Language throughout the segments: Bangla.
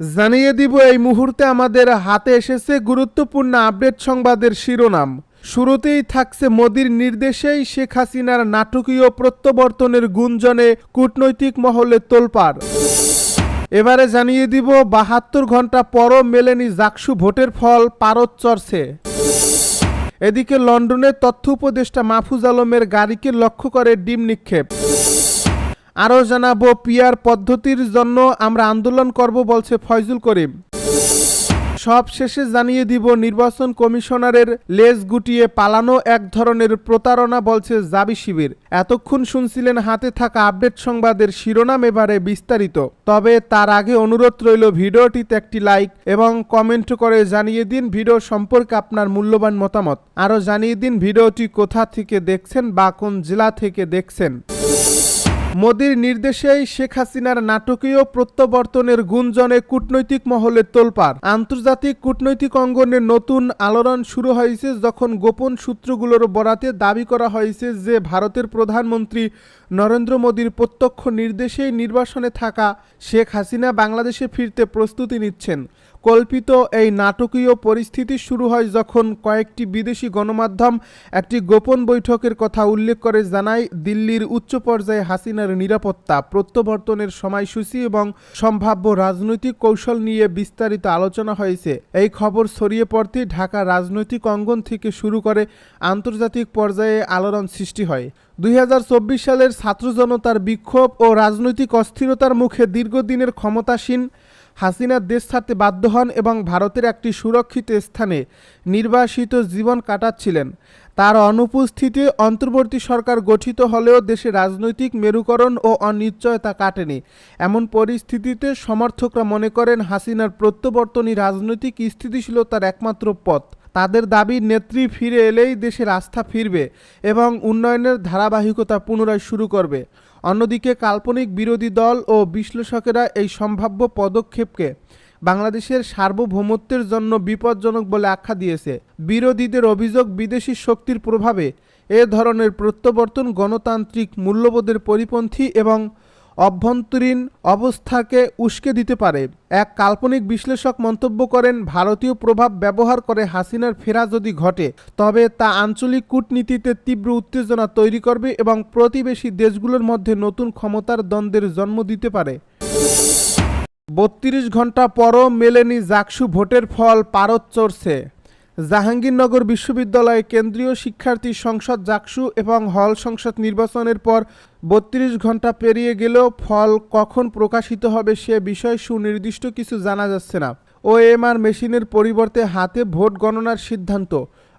জানিয়ে দিব এই মুহূর্তে আমাদের হাতে এসেছে গুরুত্বপূর্ণ আপডেট সংবাদের শিরোনাম। শুরুতেই থাকছে মোদির নির্দেশেই শেখ হাসিনার নাটকীয় প্রত্যাবর্তনের গুঞ্জনে কূটনৈতিক মহলে তোলপাড়। এবারে জানিয়ে দিব, বাহাত্তর ঘণ্টা পরও মেলেনি জাকসু ভোটের ফল, পারদ চড়ছে। এদিকে লন্ডনের তথ্য উপদেষ্টা মাহফুজ আলমের গাড়িকে লক্ষ্য করে ডিম নিক্ষেপ। আরও জানাব, পিয়ার পদ্ধতির জন্য আমরা আন্দোলন করব বলছে ফয়জুল করিম। সব শেষে জানিয়ে দিব, নির্বাচন কমিশনারের লেজ গুটিয়ে পালানো এক ধরনের প্রতারণা বলছে জাবি শিবির। এতক্ষণ শুনছিলেন হাতে থাকা আপডেট সংবাদের শিরোনাম এবারে বিস্তারিত। তবে তার আগে অনুরোধ রইল ভিডিওটিতে একটি লাইক এবং কমেন্ট করে জানিয়ে দিন ভিডিও সম্পর্কে আপনার মূল্যবান মতামত। আরও জানিয়ে দিন ভিডিওটি কোথা থেকে দেখছেন বা কোন জেলা থেকে দেখছেন। মোদির নির্দেশেই শেখ হাসিনার নাটকীয় প্রত্যাবর্তনের গুঞ্জনে কূটনৈতিক মহলে তোলপাড়। আন্তর্জাতিক কূটনৈতিক অঙ্গনে নতুন আলোড়ন শুরু হয়েছে যখন গোপন সূত্রগুলোর বরাতে দাবি করা হয়েছে যে ভারতের প্রধানমন্ত্রী নরেন্দ্র মোদীর প্রত্যক্ষ নির্দেশেই নির্বাসনে থাকা শেখ হাসিনা বাংলাদেশে ফিরতে প্রস্তুতি নিচ্ছেন। কল্পিত এই নাটকীয় পরিস্থিতি শুরু হয় যখন কয়েকটি বিদেশি গণমাধ্যম একটি গোপন বৈঠকের কথা উল্লেখ করে জানায় দিল্লির উচ্চ পর্যায়ে হাসিনার নিরাপত্তা, প্রত্যাবর্তনের সময়সূচি এবং সম্ভাব্য রাজনৈতিক কৌশল নিয়ে বিস্তারিত আলোচনা হয়েছে। এই খবর ছড়িয়ে পড়তে ঢাকা রাজনৈতিক অঙ্গন থেকে শুরু করে আন্তর্জাতিক পর্যায়ে আলোড়ন সৃষ্টি হয়। দুই হাজার চব্বিশ সালের ছাত্র জনতার বিক্ষোভ ও রাজনৈতিক অস্থিরতার মুখে দীর্ঘদিনের ক্ষমতাসীন হাসিনা দেশ ছাড়তে বাধ্য হন এবং ভারতের একটি সুরক্ষিত স্থানে নির্বাসিত জীবন কাটাচ্ছিলেন। তার অনুপস্থিতি অন্তর্বর্তী সরকার গঠিত হলেও দেশে রাজনৈতিক মেরুকরণ ও অনিশ্চয়তা কাটেনি। এমন পরিস্থিতিতে সমর্থকরা মনে করেন হাসিনার প্রত্যাবর্তনই রাজনৈতিক স্থিতিশীলতার একমাত্র পথ। তাদের দাবি, নেত্রী ফিরে এলেই দেশের আস্থা ফিরবে এবং উন্নয়নের ধারাবাহিকতা পুনরায় শুরু করবে। অন্যদিকে কাল্পনিক বিরোধী দল ও বিশ্লেষকেরা এই সম্ভাব্য পদক্ষেপকে বাংলাদেশের সার্বভৌমত্বের জন্য বিপজ্জনক বলে আখ্যা দিয়েছে। বিরোধীদের অভিযোগ বিদেশি শক্তির প্রভাবে এ ধরনের প্রত্যাবর্তন গণতান্ত্রিক মূল্যবোধের পরিপন্থী এবং অভ্যন্তরীণ অবস্থাকে উস্কে দিতে পারে। এক কাল্পনিক বিশ্লেষক মন্তব্য করেন, ভারতীয় প্রভাব ব্যবহার করে হাসিনার ফেরা যদি ঘটে, তবে তা আঞ্চলিক কূটনীতিতে তীব্র উত্তেজনা তৈরি করবে এবং প্রতিবেশী দেশগুলোর মধ্যে নতুন ক্ষমতার দ্বন্দ্বের জন্ম দিতে পারে। বত্রিশ ঘণ্টা পরও মেলেনি জাকসু ভোটের ফল, পারদ চড়ছে। জাহাঙ্গীরনগর বিশ্ববিদ্যালয়ে কেন্দ্রীয় শিক্ষার্থী সংসদ জাকসু এবং হল সংসদ নির্বাচনের পর বত্রিশ ঘণ্টা পেরিয়ে গেলেও ফল কখন প্রকাশিত হবে সে বিষয়ে সুনির্দিষ্ট কিছু জানা যাচ্ছে না। ওএমআর মেশিনের পরিবর্তে হাতে ভোট গণনার সিদ্ধান্ত।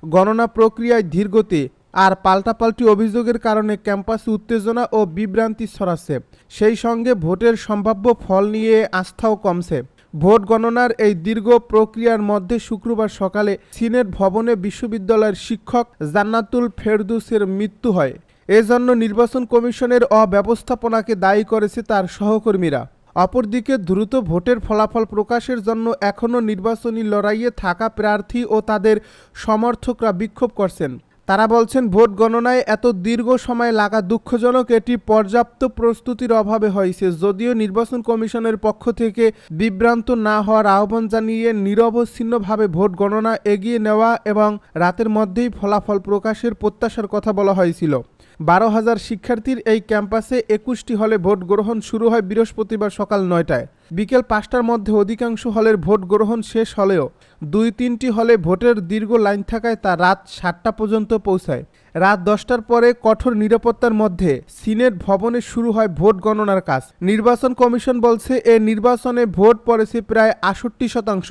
গণনা প্রক্রিয়ায় ধীরগতি আর পাল্টাপাল্টি অভিযোগের কারণে ক্যাম্পাসে উত্তেজনা ও বিভ্রান্তি ছড়াচ্ছে। সেই সঙ্গে ভোটের সম্ভাব্য ফল নিয়ে আস্থাও কমছে। ভোট গণনার এই দীর্ঘ প্রক্রিয়ার মধ্যে শুক্রবার সকালে সিনেট ভবনে বিশ্ববিদ্যালয়ের শিক্ষক জান্নাতুল ফেরদুসের মৃত্যু হয়। এজন্য নির্বাচন কমিশনের অব্যবস্থাপনাকে দায়ী করেছে তার সহকর্মীরা। অপরদিকে দ্রুত ভোটের ফলাফল প্রকাশের জন্য এখনও নির্বাচনী লড়াইয়ে থাকা প্রার্থী ও তাদের সমর্থকরা বিক্ষোভ করছেন। তারা বলছেন, ভোট গণনায় এত দীর্ঘ সময় লাগা দুঃখজনক, এটি পর্যাপ্ত প্রস্তুতির অভাবে হয়েছে। যদিও নির্বাচন কমিশনের পক্ষ থেকে বিভ্রান্ত না হওয়ার আহ্বান জানিয়ে নিরবচ্ছিন্নভাবে ভোট গণনা এগিয়ে নেওয়া এবং রাতের মধ্যেই ফলাফল প্রকাশের প্রত্যাশার কথা বলা হয়েছিল। বারো হাজার শিক্ষার্থীর এই ক্যাম্পাসে একুশটি হলে ভোট গ্রহণ শুরু হয় বৃহস্পতিবার সকাল নয়টায়। বিকেল পাঁচটার মধ্যে অধিকাংশ হলের ভোট গ্রহণ শেষ হলেও দুই তিনটি হলে ভোটের দীর্ঘ লাইন থাকায় তা রাত সাতটা পর্যন্ত পৌঁছায়। রাত দশটার পরে কঠোর নিরাপত্তার মধ্যে সিনেট ভবনে শুরু হয় ভোট গণনার কাজ। নির্বাচন কমিশন বলছে, এ নির্বাচনে ভোট পড়েছে প্রায় আষট্টি শতাংশ।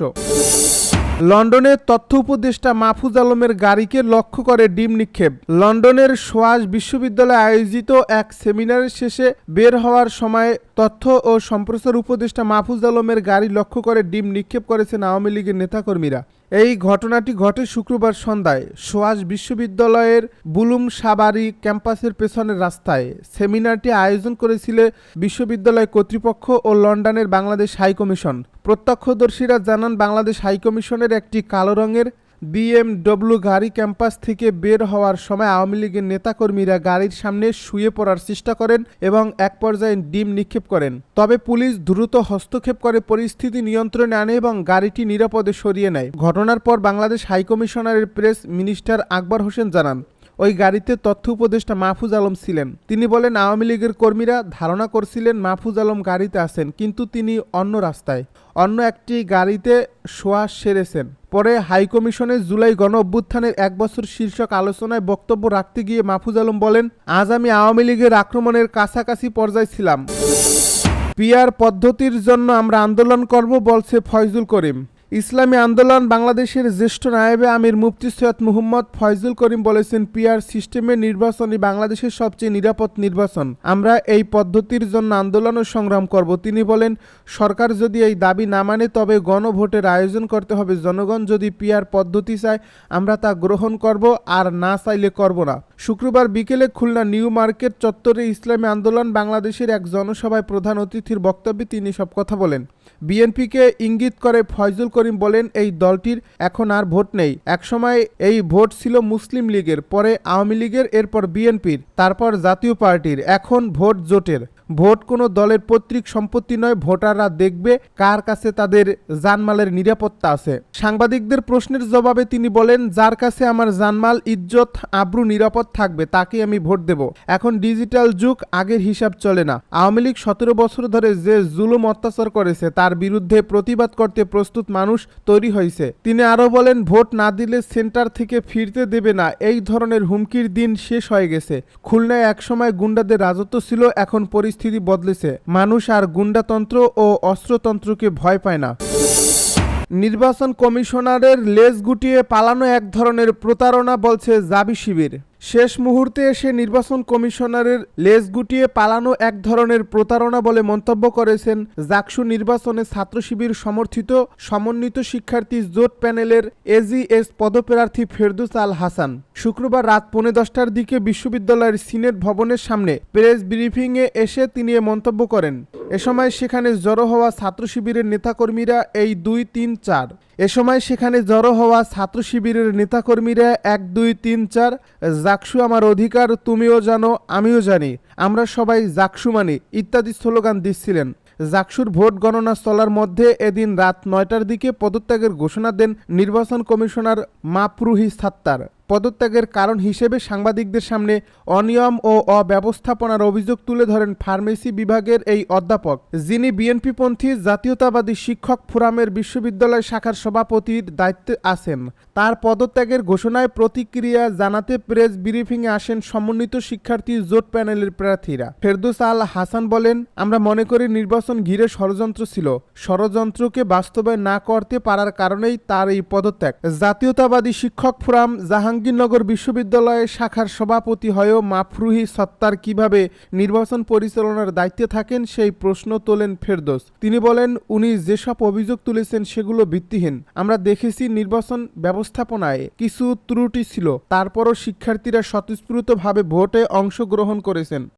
লন্ডনে তথ্য উপদেষ্টা মাহফুজ আলমের গাড়িকে লক্ষ্য করে ডিম নিক্ষেপ। লন্ডনের সোয়াজ বিশ্ববিদ্যালয়ে আয়োজিত এক সেমিনারের শেষে বের হওয়ার সময় তথ্য ও সম্প্রচার উপদেষ্টা মাহফুজ আলমের গাড়ি লক্ষ্য করে ডিম নিক্ষেপ করেছেন আওয়ামী লীগের নেতাকর্মীরা। এই ঘটনাটি ঘটে শুক্রবার সন্ধ্যায় সোয়াজ বিশ্ববিদ্যালয়ের বুলুম সাবারি ক্যাম্পাসের পেছনের রাস্তায়। সেমিনারটি আয়োজন করেছিল বিশ্ববিদ্যালয় কর্তৃপক্ষ ও লন্ডনের বাংলাদেশ হাইকমিশন। প্রত্যক্ষদর্শীরা জানান, বাংলাদেশ হাইকমিশনের একটি কালো রঙের বিএমডব্লিউ গাড়ি ক্যাম্পাস থেকে বের হওয়ার সময় আওয়ামী লীগের নেতাকর্মীরা গাড়ির সামনে শুয়ে পড়ার চেষ্টা করেন এবং এক পর্যায়ে ডিম নিক্ষেপ করেন। তবে পুলিশ দ্রুত হস্তক্ষেপ করে পরিস্থিতি নিয়ন্ত্রণে আনে এবং গাড়িটি নিরাপদে সরিয়ে নেয়। ঘটনার পর বাংলাদেশ হাইকমিশনারের প্রেস মিনিস্টার আকবর হোসেন জানান, ওই গাড়িতে তথ্য উপদেষ্টা মাহফুজ আলম ছিলেন। তিনি বলেন, আওয়ামী লীগের কর্মীরা ধারণা করছিলেন মাহফুজ আলম গাড়িতে আছেন, কিন্তু তিনি অন্য রাস্তায়। অন্য একটি গাড়িতে শোয়া সেরেছেন। পরে হাইকমিশনে জুলাই গণ অভ্যুত্থানের এক বছর শীর্ষক আলোচনায় বক্তব্য রাখতে গিয়ে মাহফুজ আলম বলেন, আজ আমি আওয়ামী লীগের আক্রমণের কাছাকাছি পর্যায়ে ছিলাম। পিয়ার পদ্ধতির জন্য আমরা আন্দোলন করব, বলছে ফয়জুল করিম। ইসলামী আন্দোলন বাংলাদেশের জ্যেষ্ঠ নায়েবে আমির মুফতি সৈয়দ মুহম্মদ ফয়জুল করিম বলেছেন, পিয়ার সিস্টেমের নির্বাচনই বাংলাদেশের সবচেয়ে নিরাপদ নির্বাচন। আমরা এই পদ্ধতির জন্য আন্দোলন ও সংগ্রাম করব। তিনি বলেন, সরকার যদি এই দাবি না মানে তবে গণভোটের আয়োজন করতে হবে। জনগণ যদি পিয়ার পদ্ধতি চায়, আমরা তা গ্রহণ করব আর না চাইলে করব না। শুক্রবার বিকেলে খুলনা নিউ মার্কেট চত্বরে ইসলামী আন্দোলন বাংলাদেশের এক জনসভায় প্রধান অতিথির বক্তব্যে তিনি সব কথা বলেন। বিএনপিকে ইঙ্গিত করে ফয়জুল করিম বলেন, এই দলটির এখন আর ভোট নেই। একসময় এই ভোট ছিল মুসলিম লীগের, পরে আওয়ামী লীগের, এরপর বিএনপির, তারপর জাতীয় পার্টির। এখন ভোট জোটের। ভোট কোনো দলের পৈতৃক সম্পত্তি নয়, ভোটাররা দেখবে কার কাছে তাদের জানমালের নিরাপত্তা আছে। সাংবাদিকদের প্রশ্নের জবাবে তিনি বলেন, যার কাছে আমার জানমাল, ইজ্জত, আব্রু নিরাপদ থাকবে তাকে আমি ভোট দেব। এখন ডিজিটাল যুগ, আগের হিসাব চলে না। আওয়ামী লীগ সতেরো বছর ধরে যে জুলুম অত্যাচার করেছে, তার বিরুদ্ধে প্রতিবাদ করতে প্রস্তুত মানুষ তৈরি হয়েছে। তিনি আরও বলেন, ভোট না দিলে সেন্টার থেকে ফিরতে দেবে না। এই ধরনের হুমকির দিন শেষ হয়ে গেছে। খুলনায় একসময় গুন্ডাদের রাজত্ব ছিল, এখন পরিস্থিতি বদলেছে। মানুষ আর গুন্ডাতন্ত্র ও অস্ত্রতন্ত্রকে ভয় পায় না। নির্বাচন কমিশনারের লেজ গুটিয়ে পালানো এক ধরনের প্রতারণা বলছে জাবি শিবির। শেষ মুহূর্তে এসে নির্বাচন কমিশনারের লেজ গুটিয়ে পালানো এক ধরনের প্রতারণা বলে মন্তব্য করেছেন জাকসু নির্বাচনে ছাত্র শিবির সমর্থিত সমন্বিত শিক্ষার্থী জোট প্যানেলের এজিএস পদপ্রার্থী ফেরদুস আল হাসান। শুক্রবার রাত পৌনে দশটার দিকে বিশ্ববিদ্যালয়ের সিনেট ভবনের সামনে প্রেস ব্রিফিংয়ে এসে তিনি এ মন্তব্য করেন। এ সময় সেখানে জড়ো হওয়া ছাত্র শিবিরের নেতাকর্মীরা এই দুই তিন চার। এ সময় সেখানে জড়ো হওয়া ছাত্র শিবিরের নেতাকর্মীরা এক দুই তিন চার, জাকসু আমার অধিকার, তুমিও জানো, আমিও জানি, আমরা সবাই জাকসু মানি ইত্যাদি স্লোগান দিচ্ছিলেন। জাকসুর ভোট গণনা চলার মধ্যে এদিন রাত নয়টার দিকে পদত্যাগের ঘোষণা দেন নির্বাচন কমিশনার মাপরুহি সাত্তার। পদত্যাগের কারণ হিসেবে সাংবাদিকদের সামনে অনিয়ম ও অব্যবস্থাপনার অভিযোগ তুলে ধরেন ফার্মেসি বিভাগের এই অধ্যাপক, যিনি বিএনপিপন্থী জাতীয়তাবাদী শিক্ষক ফোরামের বিশ্ববিদ্যালয় শাখার সভাপতির দায়িত্বে আছেন। তার পদত্যাগের ঘোষণায় প্রতিক্রিয়া জানাতে প্রেস ব্রিফিংয়ে আসেন সমন্বিত শিক্ষার্থী জোট প্যানেলের প্রার্থীরা। ফেরদৌস আল হাসান বলেন, আমরা মনে করি নির্বাচন ঘিরে ষড়যন্ত্র ছিল। ষড়যন্ত্রকে বাস্তবায়ন না করতে পারার কারণেই তার এই পদত্যাগ। জাতীয়তাবাদী শিক্ষক ফোরাম জাহাঙ্গীরনগর বিশ্ববিদ্যালয়ে শাখার সভাপতি হয়েও মাফরুহি সত্তার কীভাবে নির্বাচন পরিচালনার দায়িত্বে থাকেন সেই প্রশ্ন তোলেন ফেরদোস। তিনি বলেন, উনি যেসব অভিযোগ তুলেছেন সেগুলো ভিত্তিহীন। আমরা দেখেছি নির্বাচন ব্যবস্থাপনায় কিছু ত্রুটি ছিল। তারপরও শিক্ষার্থীরা স্বতঃস্ফূর্তভাবে ভোটে অংশগ্রহণ করেছেন।